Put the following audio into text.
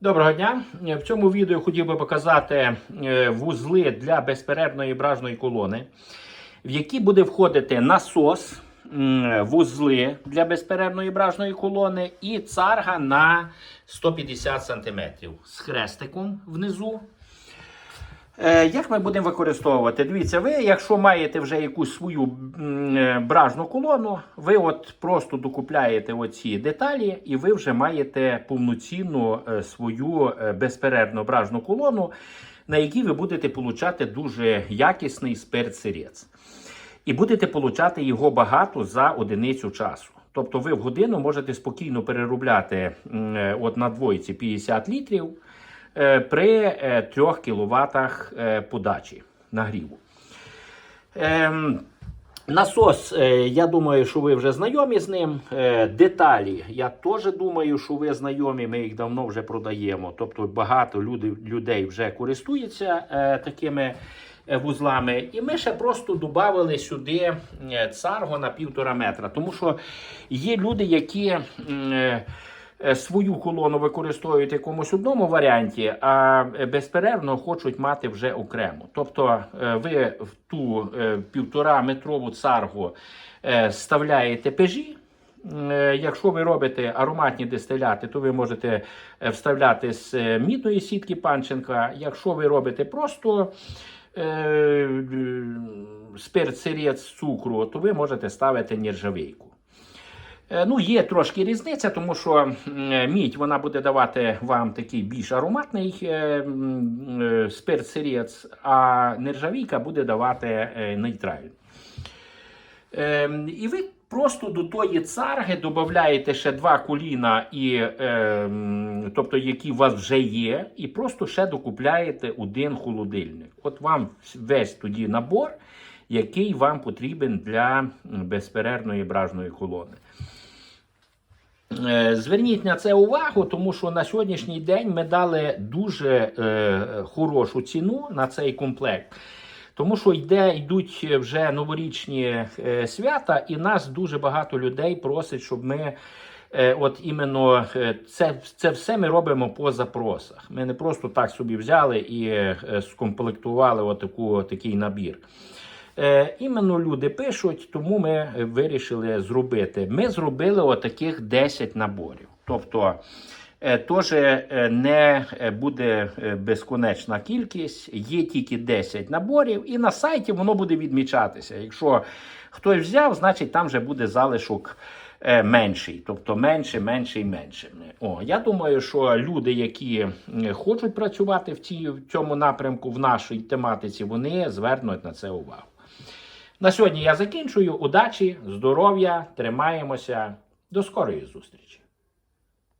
Доброго дня! В цьому відео хотів би показати е, вузли для безперервної бражної колони, в які буде входити насос, вузли для безперервної бражної колони і царга на 150 см з хрестиком внизу. Е, Як ми будемо використовувати? Дивіться, ви, якщо маєте вже якусь свою е, бражну колону, ви от просто докупляєте оці деталі, і ви вже маєте повноцінну е, свою безперервну бражну колону, на якій ви будете получати дуже якісний спирт-сирець. І будете получати його багато за одиницю часу. Тобто ви в годину можете спокійно переробляти от на двойці 50 літрів при е, 3 кВт подачі нагріву. Ем, Насос, е, я думаю, що ви вже знайомі з ним. Е, Деталі, я теж думаю, що ви знайомі, ми їх давно вже продаємо. Тобто багато людей вже користуються е, такими е, вузлами. І ми ще просто додали сюди е, царго на півтора метра. Тому що є люди, які. Е, Свою колону використовують в якомусь одному варіанті, а е, безперервно хочуть мати вже окремо. Тобто е, ви в ту півтора метрову царгу вставляєте пежі. Якщо ви робите ароматні дистиляти, то ви можете вставляти з мідної сітки панченка. Якщо ви робите просто е, спирт сирець з цукру, то ви можете ставити нержавейку. Е, Ну, є трошки різниця, тому що е, мідь вона буде давати вам такий більш ароматний е, спирт сирець, а нержавійка буде давати нейтральний. І ви просто до тої царги додаєте ще два коліна, і, тобто, які у вас вже є, і просто ще докупляєте один холодильник. От вам весь тоді набор, який вам потрібен для безперервної бражної колони. Е, Зверніть на це увагу, тому що на сьогоднішній день ми дали дуже е, хорошу ціну на цей комплект. Тому що йде, йдуть вже новорічні е, свята, і нас дуже багато людей просить, щоб ми е, от іменно е, це, це все ми робимо по запросах. Ми не просто так собі взяли і скомплектували отаку, такий набір. Е, іменно люди пишуть, тому ми вирішили зробити. Ми зробили отаких 10 наборів. Тобто е, теж е, не буде безконечна кількість, є тільки 10 наборів, і на сайті воно буде відмічатися. Якщо хтось взяв, значить там вже буде залишок. Менший, тобто менше, менше і менше. О, я думаю, що люди, які хочуть працювати в, цій, в цьому напрямку, в нашій тематиці, вони звернуть на це увагу. На сьогодні я закінчую. Удачі, здоров'я, тримаємося. До скорої зустрічі!